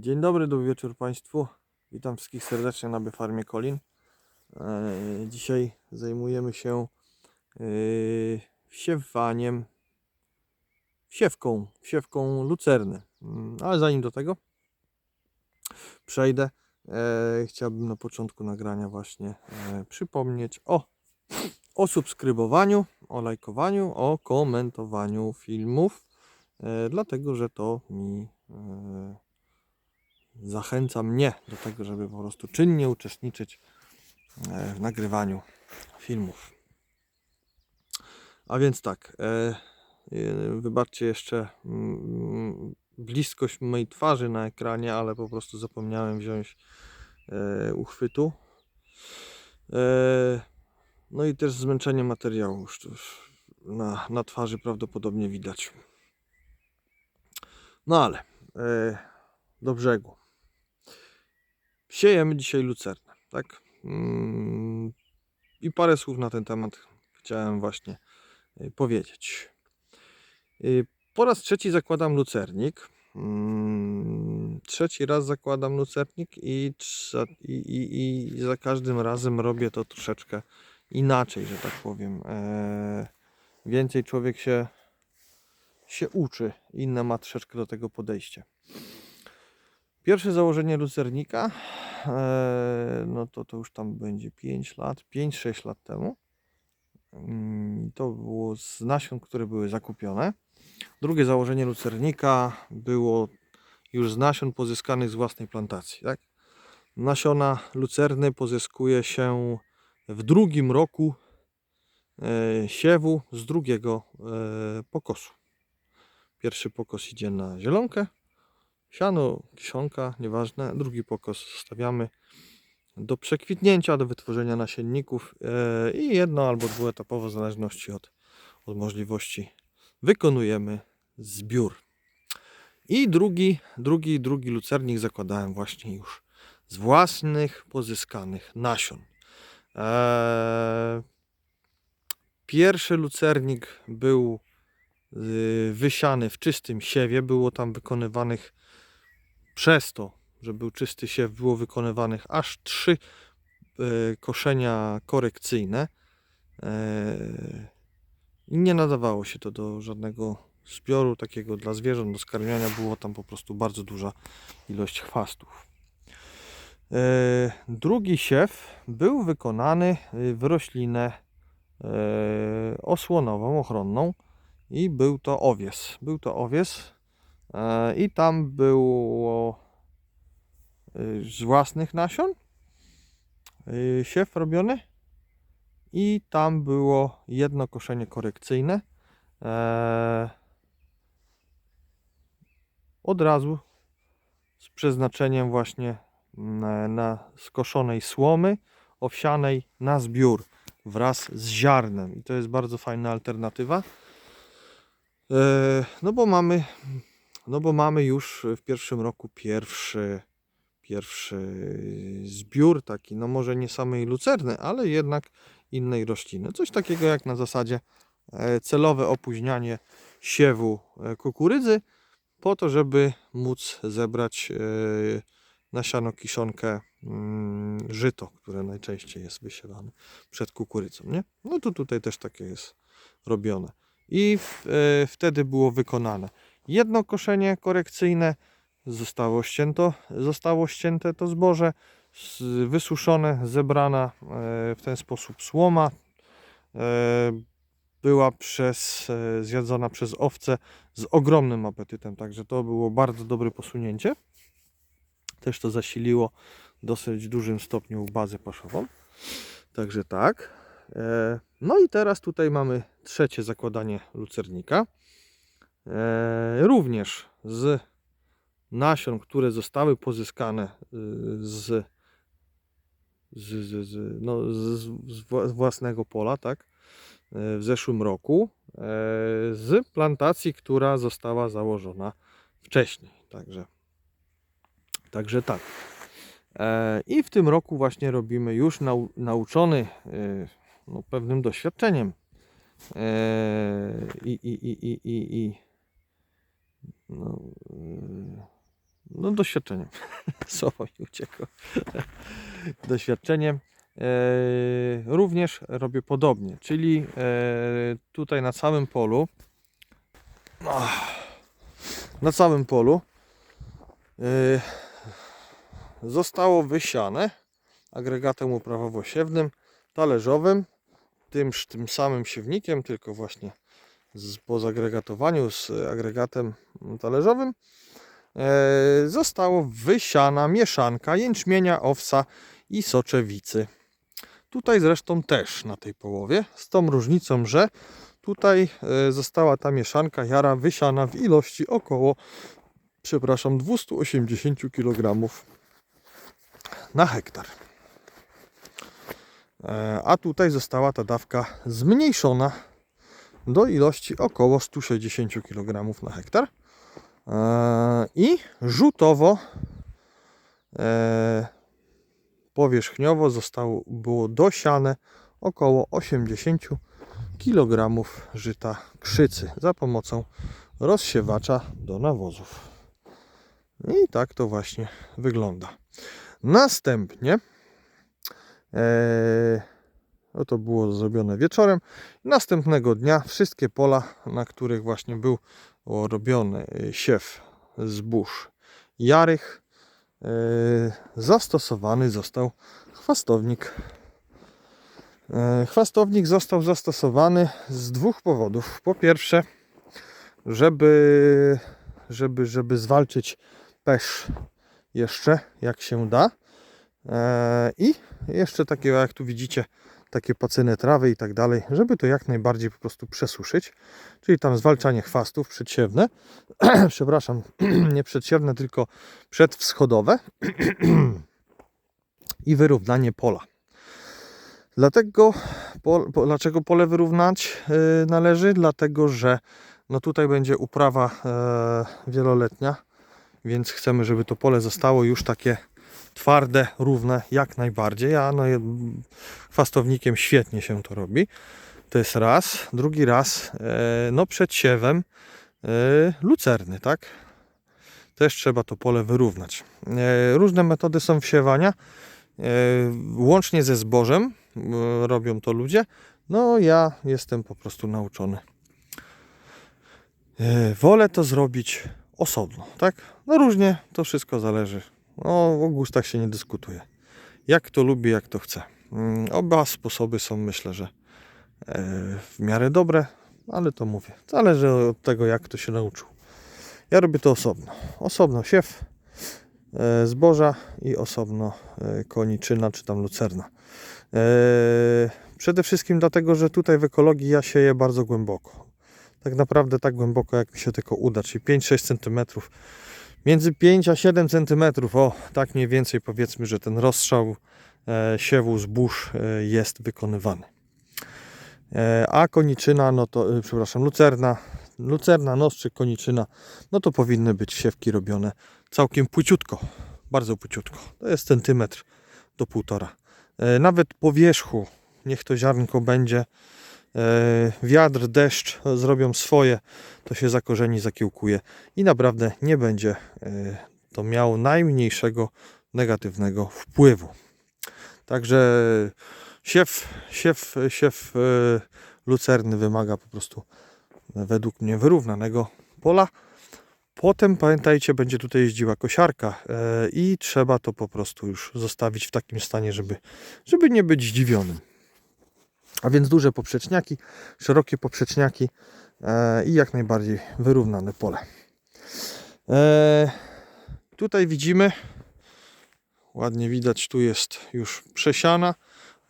Dzień dobry, dobry wieczór Państwu. Witam wszystkich serdecznie na Farmie Kolin. E, Dzisiaj zajmujemy się e, wsiewaniem, wsiewką, wsiewką lucerny. Mm, Ale zanim do tego przejdę, e, chciałbym na początku nagrania właśnie przypomnieć o, o subskrybowaniu, o lajkowaniu, o komentowaniu filmów, dlatego że to mi zachęca mnie do tego, żeby po prostu czynnie uczestniczyć e, w nagrywaniu filmów. A więc tak, e, e, wybaczcie jeszcze mm, bliskość mojej twarzy na ekranie, ale po prostu zapomniałem wziąć uchwytu. No i też zmęczenie materiału już, na, na twarzy prawdopodobnie widać. No ale do brzegu. Siejemy dzisiaj lucernę, tak? Mm, I parę słów na ten temat chciałem właśnie y, powiedzieć. Y, Po raz trzeci zakładam lucernik. Mm, Trzeci raz zakładam lucernik i, i, i, i za każdym razem robię to troszeczkę inaczej, że tak powiem. Eee, Więcej człowiek się, się uczy, inne ma troszeczkę do tego podejście. Pierwsze założenie lucernika, e, no to to już tam będzie 5 lat, 5-6 lat temu. Mm, To było z nasion, które były zakupione. Drugie założenie lucernika było już z nasion pozyskanych z własnej plantacji. Tak? Nasiona lucerny pozyskuje się w drugim roku e, siewu z drugiego e, pokosu. Pierwszy pokos idzie na zielonkę, siano, kiszonka, nieważne. Drugi pokos zostawiamy do przekwitnięcia, do wytworzenia nasienników e, i jedno albo dwuetapowo, w zależności od, od możliwości, wykonujemy zbiór. I drugi, drugi, drugi lucernik zakładałem właśnie już z własnych pozyskanych nasion. E, pierwszy lucernik był y, wysiany w czystym siewie. Było tam wykonywanych przez to, że był czysty siew, było wykonywanych aż trzy e, koszenia korekcyjne. E, I nie nadawało się to do żadnego zbioru takiego dla zwierząt, do skarmiania. Było tam po prostu bardzo duża ilość chwastów. E, Drugi siew był wykonany w roślinę osłonową, ochronną i był to owies. Był to owies i tam było y, z własnych nasion y, siew robiony. I tam było jedno koszenie korekcyjne. E, od razu z przeznaczeniem właśnie na, na skoszonej słomy owsianej na zbiór wraz z ziarnem. I to jest bardzo fajna alternatywa. E, no bo mamy no bo mamy już w pierwszym roku pierwszy pierwszy zbiór taki, no może nie samej lucerny, ale jednak innej rośliny. Coś takiego jak na zasadzie e, celowe opóźnianie siewu e, kukurydzy po to, żeby móc zebrać e, na siano kiszonkę mm, żyto, które najczęściej jest wysiewane przed kukurydzą, nie? No to tutaj też takie jest robione. I wtedy było wykonane jedno koszenie korekcyjne, zostało ścięto, zostało ścięte to zboże, wysuszone, zebrana e, w ten sposób słoma. e, Była przez, e, zjadzona przez owce z ogromnym apetytem, także to było bardzo dobre posunięcie. Też to zasiliło w dosyć dużym stopniu bazę paszową. Także tak. No i teraz tutaj mamy trzecie zakładanie lucernika. E, Również z nasion, które zostały pozyskane y, z, z, z, z, no, z, z wła- z własnego pola, tak, e, w zeszłym roku, e, z plantacji, która została założona wcześniej. Także, także tak. I w tym roku właśnie robimy już nau, nauczony e, no, pewnym doświadczeniem i, i, i, i, i, i no, e, no doświadczeniem. Słowo mi uciekło. doświadczeniem. E, również robię podobnie, czyli e, tutaj na całym polu na całym polu e, zostało wysiane agregatem uprawowo-siewnym, talerzowym, tym, tym samym siewnikiem, tylko właśnie po zagregatowaniu z agregatem talerzowym e, zostało wysiana mieszanka jęczmienia, owsa i soczewicy. Tutaj zresztą też na tej połowie, z tą różnicą, że tutaj e, została ta mieszanka jara wysiana w ilości około, przepraszam, 280 kg na hektar. E, A tutaj została ta dawka zmniejszona do ilości około 160 kg na hektar. E, I rzutowo e, powierzchniowo zostało było dosiane około 80 kg żyta krzycy za pomocą rozsiewacza do nawozów. I tak to właśnie wygląda. Następnie e, no to było zrobione wieczorem. Następnego dnia wszystkie pola, na których właśnie był robiony e, siew zbóż jarych, e, zastosowany został chwastownik. E, Chwastownik został zastosowany z dwóch powodów. Po pierwsze, żeby, żeby, żeby zwalczyć pesz jeszcze jak się da. I jeszcze takie, jak tu widzicie, takie pacyny trawy i tak dalej, żeby to jak najbardziej po prostu przesuszyć. Czyli tam zwalczanie chwastów przedsiewne. Przepraszam, nie przedsiewne, tylko przedwschodowe. I wyrównanie pola. Dlatego, po, po, dlaczego pole wyrównać y, należy? Dlatego, że no tutaj będzie uprawa e, wieloletnia, więc chcemy, żeby to pole zostało już takie twarde, równe, jak najbardziej. A no, chwastownikiem świetnie się to robi. To jest raz. Drugi raz, e, no przed siewem e, lucerny, tak? Też trzeba to pole wyrównać. E, różne metody są wsiewania. Łącznie ze zbożem robią to ludzie. No ja jestem po prostu nauczony. Wolę to zrobić osobno, tak? No różnie, to wszystko zależy. No, o gustach się nie dyskutuje. Jak kto lubi, jak to chce. Mm, Oba sposoby są, myślę, że e, w miarę dobre, ale to mówię. Zależy od tego, jak kto się nauczył. Ja robię to osobno. Osobno siew e, zboża i osobno e, koniczyna czy tam lucerna. Przede wszystkim dlatego, że tutaj w ekologii ja sieję bardzo głęboko. Tak naprawdę tak głęboko, jak mi się tylko uda, czyli 5-6 cm między 5 a 7 cm, o tak mniej więcej powiedzmy, że ten rozstrzał e, siewu zbóż e, jest wykonywany. E, a koniczyna, no to, przepraszam, lucerna, lucerna, noszczyk, koniczyna, no to powinny być siewki robione całkiem płyciutko, bardzo płyciutko. To jest centymetr do półtora. Nawet po wierzchu, niech to ziarnko będzie, wiatr, deszcz zrobią swoje, to się zakorzeni, zakiełkuje i naprawdę nie będzie e, to miało najmniejszego negatywnego wpływu. Także siew, siew, siew e, lucerny wymaga po prostu e, według mnie wyrównanego pola. Potem pamiętajcie, będzie tutaj jeździła kosiarka e, i trzeba to po prostu już zostawić w takim stanie, żeby, żeby nie być zdziwionym. A więc duże poprzeczniaki, szerokie poprzeczniaki e, i jak najbardziej wyrównane pole. E, tutaj widzimy, ładnie widać, tu jest już przesiana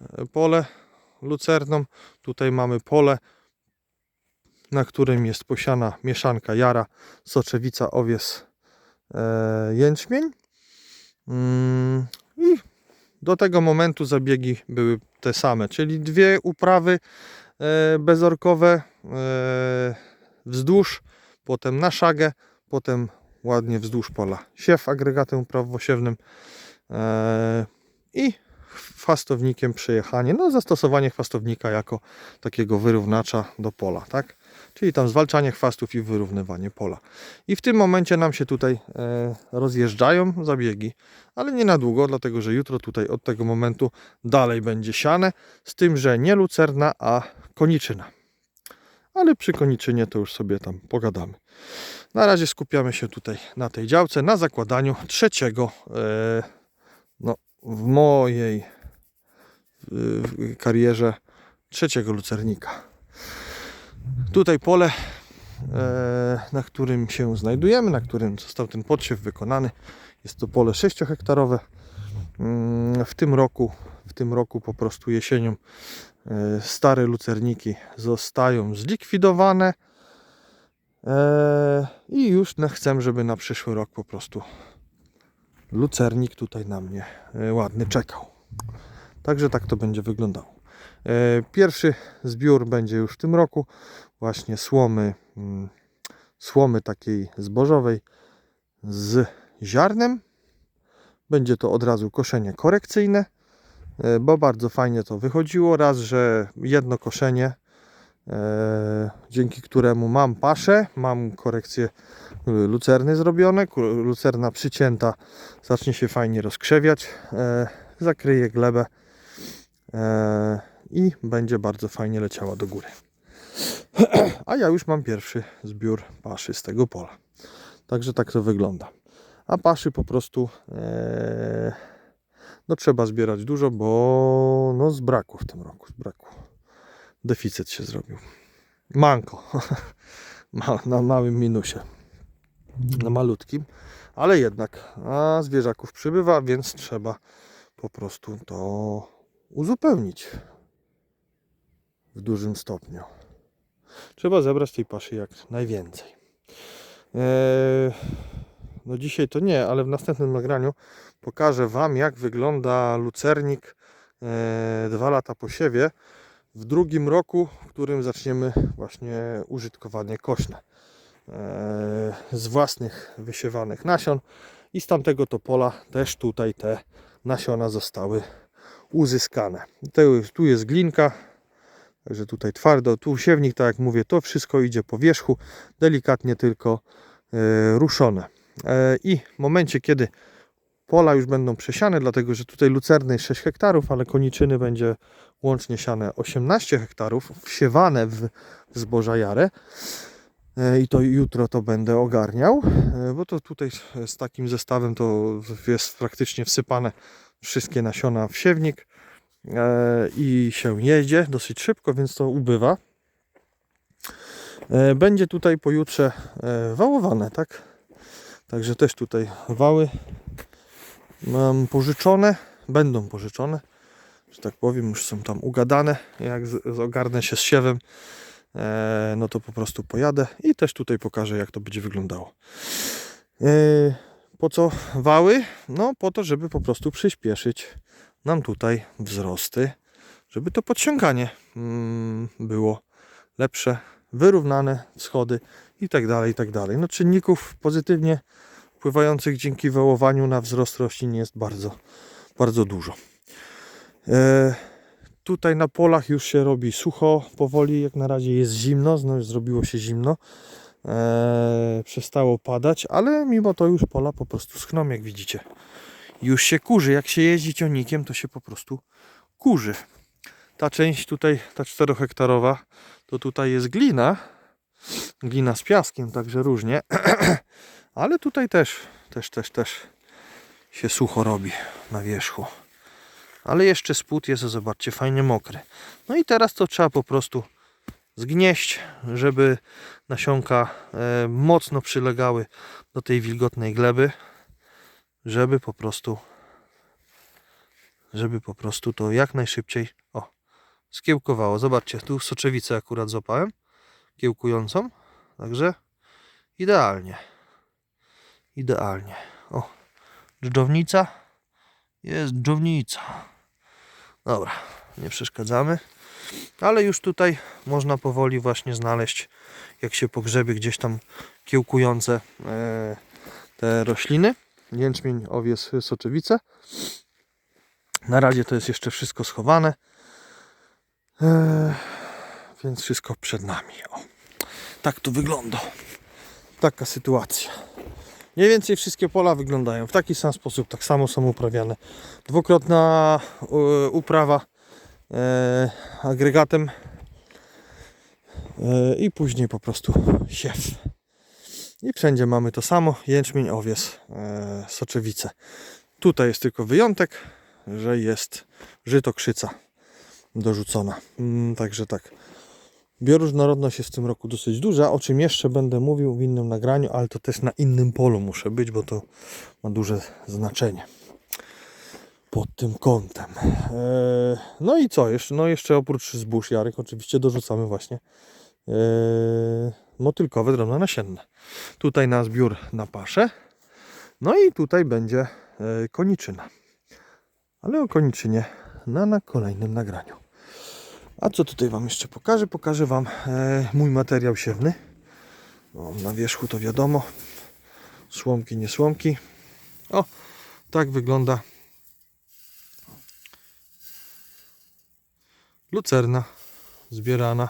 e, pole lucerną. Tutaj mamy pole, na którym jest posiana mieszanka jara, soczewica, owies, jęczmień. Mm, I do tego momentu zabiegi były te same, czyli dwie uprawy e, bezorkowe e, wzdłuż, potem na szagę, potem ładnie wzdłuż pola. Siew agregatem uprawowosiewnym e, i chwastownikiem przejechanie, no zastosowanie chwastownika jako takiego wyrównacza do pola, tak? Czyli tam zwalczanie chwastów i wyrównywanie pola. I w tym momencie nam się tutaj e, rozjeżdżają zabiegi, ale nie na długo, dlatego że jutro tutaj od tego momentu dalej będzie siane, z tym, że nie lucerna, a koniczyna. Ale przy koniczynie to już sobie tam pogadamy. Na razie skupiamy się tutaj na tej działce, na zakładaniu trzeciego, e, no w mojej karierze trzeciego lucernika. Tutaj pole, e, na którym się znajdujemy, na którym został ten podsiew wykonany. Jest to pole 6-hektarowe. Mm, W tym roku, w tym roku po prostu jesienią e, stare lucerniki zostają zlikwidowane. E, I już chcę, żeby na przyszły rok po prostu lucernik tutaj na mnie ładny czekał. Także tak to będzie wyglądało. E, Pierwszy zbiór będzie już w tym roku. Właśnie słomy, mm, słomy takiej zbożowej z ziarnem. Będzie to od razu koszenie korekcyjne, e, bo bardzo fajnie to wychodziło. Raz, że jedno koszenie, e, dzięki któremu mam paszę, mam korekcję lucerny zrobione, lucerna przycięta zacznie się fajnie rozkrzewiać, zakryje glebę i będzie bardzo fajnie leciała do góry. A ja już mam pierwszy zbiór paszy z tego pola. Także tak to wygląda. A paszy po prostu e, no trzeba zbierać dużo, bo no z braku w tym roku, z braku. Deficyt się zrobił. Manko. Ma, na małym minusie. Na malutkim. Ale jednak a zwierzaków przybywa, więc trzeba po prostu to uzupełnić w dużym stopniu. Trzeba zebrać tej paszy jak najwięcej. Eee, no dzisiaj to nie, ale w następnym nagraniu pokażę Wam jak wygląda lucernik e, dwa lata po siewie w drugim roku, w którym zaczniemy właśnie użytkowanie kośne e, z własnych wysiewanych nasion i z tamtego to pola też tutaj te nasiona zostały uzyskane. Tu jest glinka, Także tutaj twardo, tu siewnik, tak jak mówię, to wszystko idzie po wierzchu, delikatnie tylko e, ruszone. E, I w momencie, kiedy pola już będą przesiane, dlatego że tutaj lucerny jest 6 hektarów, ale koniczyny będzie łącznie siane 18 hektarów, wsiewane w, zboża jarę. E, I to jutro to będę ogarniał, bo to tutaj z takim zestawem to jest praktycznie wsypane wszystkie nasiona w siewnik i się jedzie dosyć szybko, więc to ubywa. E, Będzie tutaj pojutrze e, wałowane, tak? Także też tutaj wały mam pożyczone, będą pożyczone, że tak powiem, już są tam ugadane. Jak ogarnę się z siewem, e, no to po prostu pojadę i też tutaj pokażę, jak to będzie wyglądało. E, Po co wały? No po to, żeby po prostu przyspieszyć nam tutaj wzrosty, żeby to podciąganie mm, było lepsze, wyrównane wschody i tak dalej, i tak dalej. No czynników pozytywnie wpływających dzięki wołowaniu na wzrost roślin jest bardzo, bardzo dużo. E, tutaj na polach już się robi sucho, powoli, jak na razie jest zimno, znowu zrobiło się zimno. E, przestało padać, ale mimo to już pola po prostu schną, jak widzicie już się kurzy. Jak się jeździ ciągnikiem, to się po prostu kurzy. Ta część tutaj, ta 4 hektarowa, to tutaj jest glina. Glina z piaskiem, także różnie. Ale tutaj też, też, też, też się sucho robi na wierzchu. Ale jeszcze spód jest, zobaczcie, fajnie mokry. No i teraz to trzeba po prostu zgnieść, żeby nasionka e, mocno przylegały do tej wilgotnej gleby żeby po prostu żeby po prostu to jak najszybciej o, skiełkowało. Zobaczcie, tu soczewicę akurat złapałem, kiełkującą, także idealnie. Idealnie. O, dżdżownica. Jest dżdżownica. Dobra, nie przeszkadzamy. Ale już tutaj można powoli właśnie znaleźć, jak się pogrzebie gdzieś tam kiełkujące e, te rośliny jęczmień, owies, soczewice. Na razie to jest jeszcze wszystko schowane. Eee, więc wszystko przed nami. O, tak to wygląda. Taka sytuacja. Mniej więcej wszystkie pola wyglądają w taki sam sposób, tak samo są uprawiane. Dwukrotna e, uprawa e, agregatem e, i później po prostu siew. I wszędzie mamy to samo, jęczmień, owies, e, soczewice. Tutaj jest tylko wyjątek, że jest żytokrzyca dorzucona. Mm, Także tak. Bioróżnorodność jest w tym roku dosyć duża, o czym jeszcze będę mówił w innym nagraniu, ale to też na innym polu muszę być, bo to ma duże znaczenie pod tym kątem. Eee, No i co? Jeszcze, no jeszcze oprócz zbóż jarek oczywiście dorzucamy właśnie eee, motylkowe drobne nasienne. Tutaj na zbiór na paszę. No i tutaj będzie e, koniczyna. Ale o koniczynie na, na kolejnym nagraniu. A co tutaj Wam jeszcze pokażę? Pokażę Wam e, mój materiał siewny. Na wierzchu to wiadomo. Słomki, nie słomki. O, tak wygląda lucerna zbierana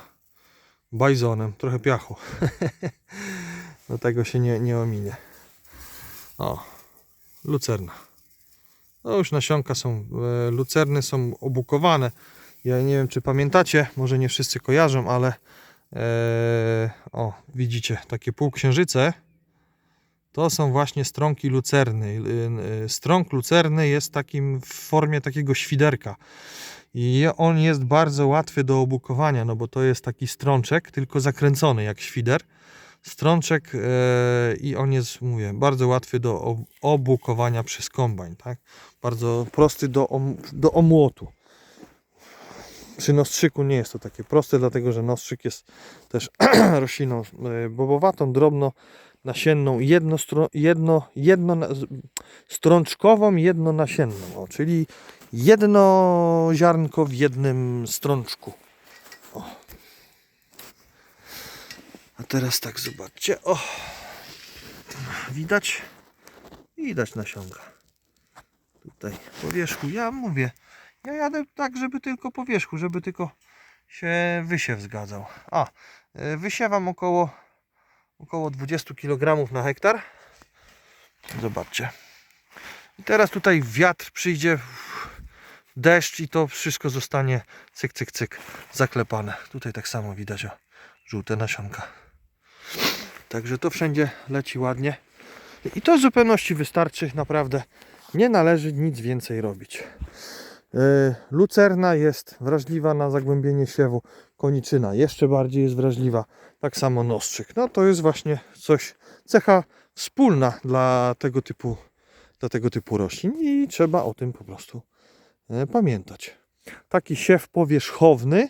bajzonem. Trochę piachu. Do tego się nie, nie ominie. O, lucerna. No już nasionka są, e, lucerny są obukowane. Ja nie wiem, czy pamiętacie, może nie wszyscy kojarzą, ale e, o, widzicie, takie półksiężyce to są właśnie strąki lucerny. Y, y, Strąk lucerny jest takim w formie takiego świderka. I on jest bardzo łatwy do obukowania, no bo to jest taki strączek, tylko zakręcony jak świder. Strączek e, i on jest, mówię, bardzo łatwy do ob- obukowania przez kombajn, tak? Bardzo prosty do, om- do omłotu. Przy nostrzyku nie jest to takie proste, dlatego że nostrzyk jest też rośliną e, bobowatą, drobno nasienną, jednostro, jedno, jedno, strączkową, jednonasienną, o, czyli jedno ziarnko w jednym strączku. O. A teraz tak, zobaczcie, o, widać, widać nasionka. Tutaj po wierzchu, ja mówię, ja jadę tak, żeby tylko po wierzchu, żeby tylko się wysiew zgadzał. A, y, wysiewam około około 20 kg na hektar. Zobaczcie. I teraz tutaj wiatr przyjdzie, deszcz i to wszystko zostanie cyk, cyk, cyk zaklepane. Tutaj tak samo widać o, żółte nasionka. Także to wszędzie leci ładnie. I to w zupełności wystarczy, naprawdę. Nie należy nic więcej robić. Yy, Lucerna jest wrażliwa na zagłębienie siewu. Koniczyna jeszcze bardziej jest wrażliwa. Tak samo nostrzyk. No to jest właśnie coś, cecha wspólna dla tego typu, dla tego typu roślin i trzeba o tym po prostu e, pamiętać. Taki siew powierzchowny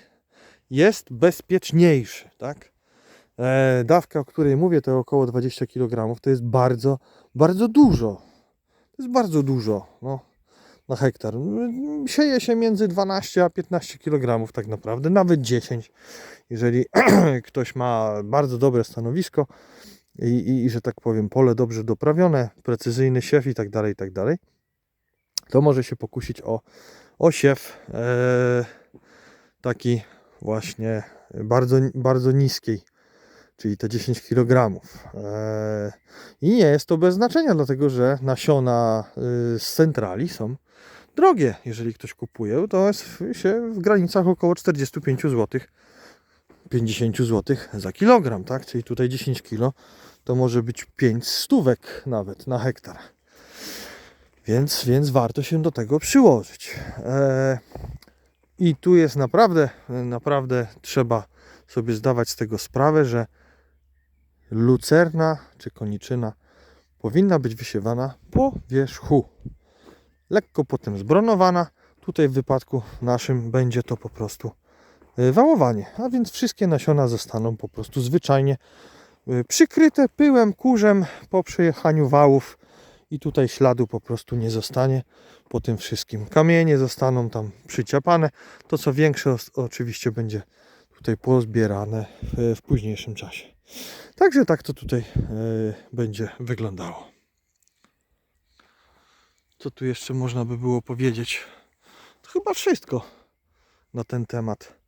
jest bezpieczniejszy, tak? E, dawka, o której mówię, to około 20 kg, to jest bardzo, bardzo dużo. To jest bardzo dużo. No, na hektar. Sieje się między 12 a 15 kg tak naprawdę, nawet 10. Jeżeli ktoś ma bardzo dobre stanowisko i, i, i że tak powiem pole dobrze doprawione, precyzyjny siew i tak dalej, i tak dalej, to może się pokusić o, o siew e, taki właśnie bardzo, bardzo niskiej, czyli te 10 kg. E, I nie jest to bez znaczenia, dlatego że nasiona y, z centrali są drogie, jeżeli ktoś kupuje, to jest się w granicach około 45 zł, 50 zł za kilogram, tak? Czyli tutaj 10 kg to może być 5 stówek nawet na hektar. Więc, więc warto się do tego przyłożyć. E, I tu jest naprawdę, naprawdę trzeba sobie zdawać z tego sprawę, że lucerna czy koniczyna powinna być wysiewana po wierzchu lekko potem zbronowana. Tutaj w wypadku naszym będzie to po prostu y, wałowanie, a więc wszystkie nasiona zostaną po prostu zwyczajnie y, przykryte pyłem, kurzem po przejechaniu wałów i tutaj śladu po prostu nie zostanie po tym wszystkim. Kamienie zostaną tam przyciapane. To co większe oczywiście będzie tutaj pozbierane w, w późniejszym czasie. Także tak to tutaj y, będzie wyglądało. Co tu jeszcze można by było powiedzieć? chyba wszystko na ten temat.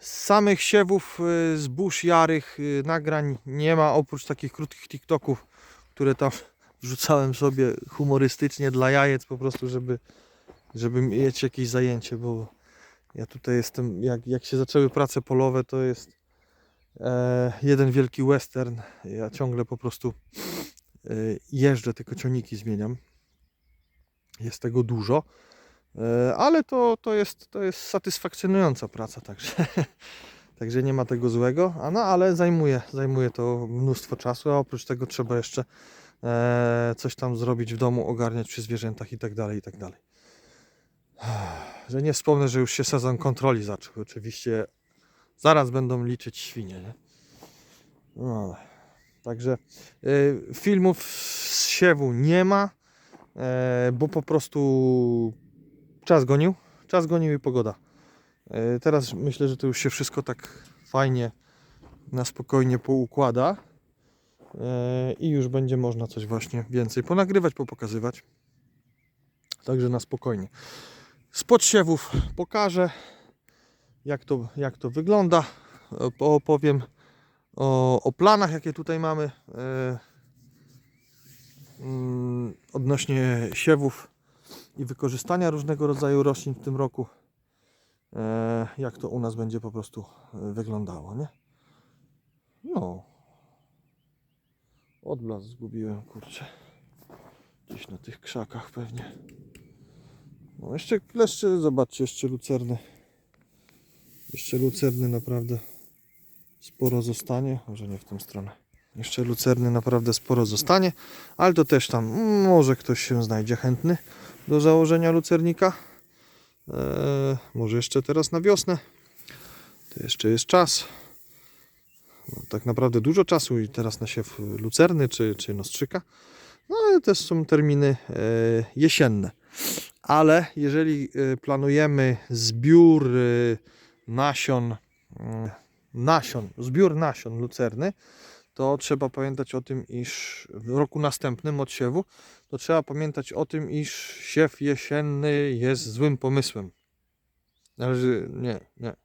Z samych siewów y, zbóż jarych y, nagrań nie ma, oprócz takich krótkich TikToków, które tam wrzucałem sobie humorystycznie dla jajec, po prostu, żeby, żeby mieć jakieś zajęcie, bo ja tutaj jestem, jak, jak się zaczęły prace polowe, to jest e, jeden wielki western. Ja ciągle po prostu jeżdżę, tylko cioniki zmieniam. Jest tego dużo. E, ale to, to, jest, to jest satysfakcjonująca praca, także, także nie ma tego złego, a no, ale zajmuje, zajmuje to mnóstwo czasu, a oprócz tego trzeba jeszcze e, coś tam zrobić w domu, ogarniać przy zwierzętach i tak dalej, i tak dalej. Że nie wspomnę, że już się sezon kontroli zaczął. Oczywiście zaraz będą liczyć świnie, nie? No, ale- także y, filmów z siewu nie ma, e, bo po prostu czas gonił, czas gonił i pogoda. E, Teraz myślę, że to już się wszystko tak fajnie, na spokojnie poukłada e, i już będzie można coś właśnie więcej ponagrywać, popokazywać. Także na spokojnie. Z podsiewów pokażę, jak to, jak to wygląda. Op- Opowiem o, o planach, jakie tutaj mamy e, mm, odnośnie siewów i wykorzystania różnego rodzaju roślin w tym roku. E, jak to u nas będzie po prostu e, wyglądało, nie? No. Odblask zgubiłem, kurczę. Gdzieś na tych krzakach pewnie. No jeszcze kleszcze, zobaczcie, jeszcze lucerny. Jeszcze lucerny naprawdę sporo zostanie. Może nie w tą stronę. Jeszcze lucerny naprawdę sporo zostanie, ale to też tam mm, może ktoś się znajdzie chętny do założenia lucernika. Eee, może jeszcze teraz na wiosnę. To jeszcze jest czas. No, tak naprawdę dużo czasu i teraz na siew lucerny czy, czy nostrzyka. No ale też są terminy e, jesienne. Ale jeżeli e, planujemy zbiór e, nasion, mm, nasion, zbiór nasion lucerny, to trzeba pamiętać o tym, iż w roku następnym od siewu, to trzeba pamiętać o tym, iż siew jesienny jest złym pomysłem. Należy, nie, nie.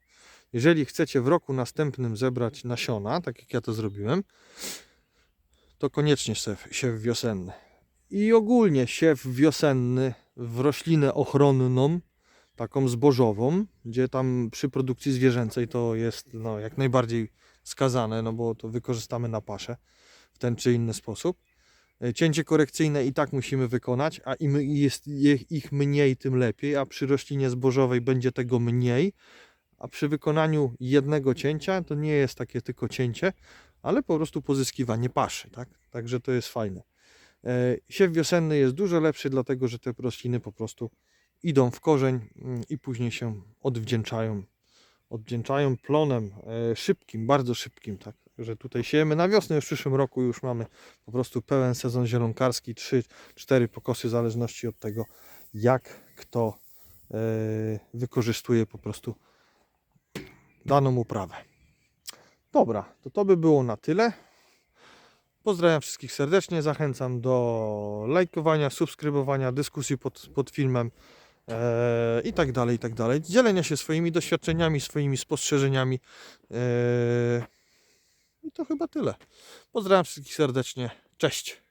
Jeżeli chcecie w roku następnym zebrać nasiona, tak jak ja to zrobiłem, to koniecznie siew, siew wiosenny. I ogólnie siew wiosenny w roślinę ochronną, taką zbożową, gdzie tam przy produkcji zwierzęcej to jest no, jak najbardziej skazane, no bo to wykorzystamy na paszę w ten czy inny sposób. E, Cięcie korekcyjne i tak musimy wykonać, a im jest je- ich mniej, tym lepiej, a przy roślinie zbożowej będzie tego mniej, a przy wykonaniu jednego cięcia to nie jest takie tylko cięcie, ale po prostu pozyskiwanie paszy, tak? Także to jest fajne. E, Siew wiosenny jest dużo lepszy, dlatego że te rośliny po prostu idą w korzeń mm, i później się odwdzięczają. Odwdzięczają plonem e, szybkim, bardzo szybkim, tak? Że tutaj siejemy na wiosnę, już w przyszłym roku już mamy po prostu pełen sezon zielonkarski, 3-4 pokosy w zależności od tego, jak kto e, wykorzystuje po prostu daną uprawę. Dobra, to to by było na tyle. Pozdrawiam wszystkich serdecznie, zachęcam do lajkowania, subskrybowania, dyskusji pod, pod filmem i tak dalej, i tak dalej. Dzielenia się swoimi doświadczeniami, swoimi spostrzeżeniami. E, I to chyba tyle. Pozdrawiam wszystkich serdecznie. Cześć.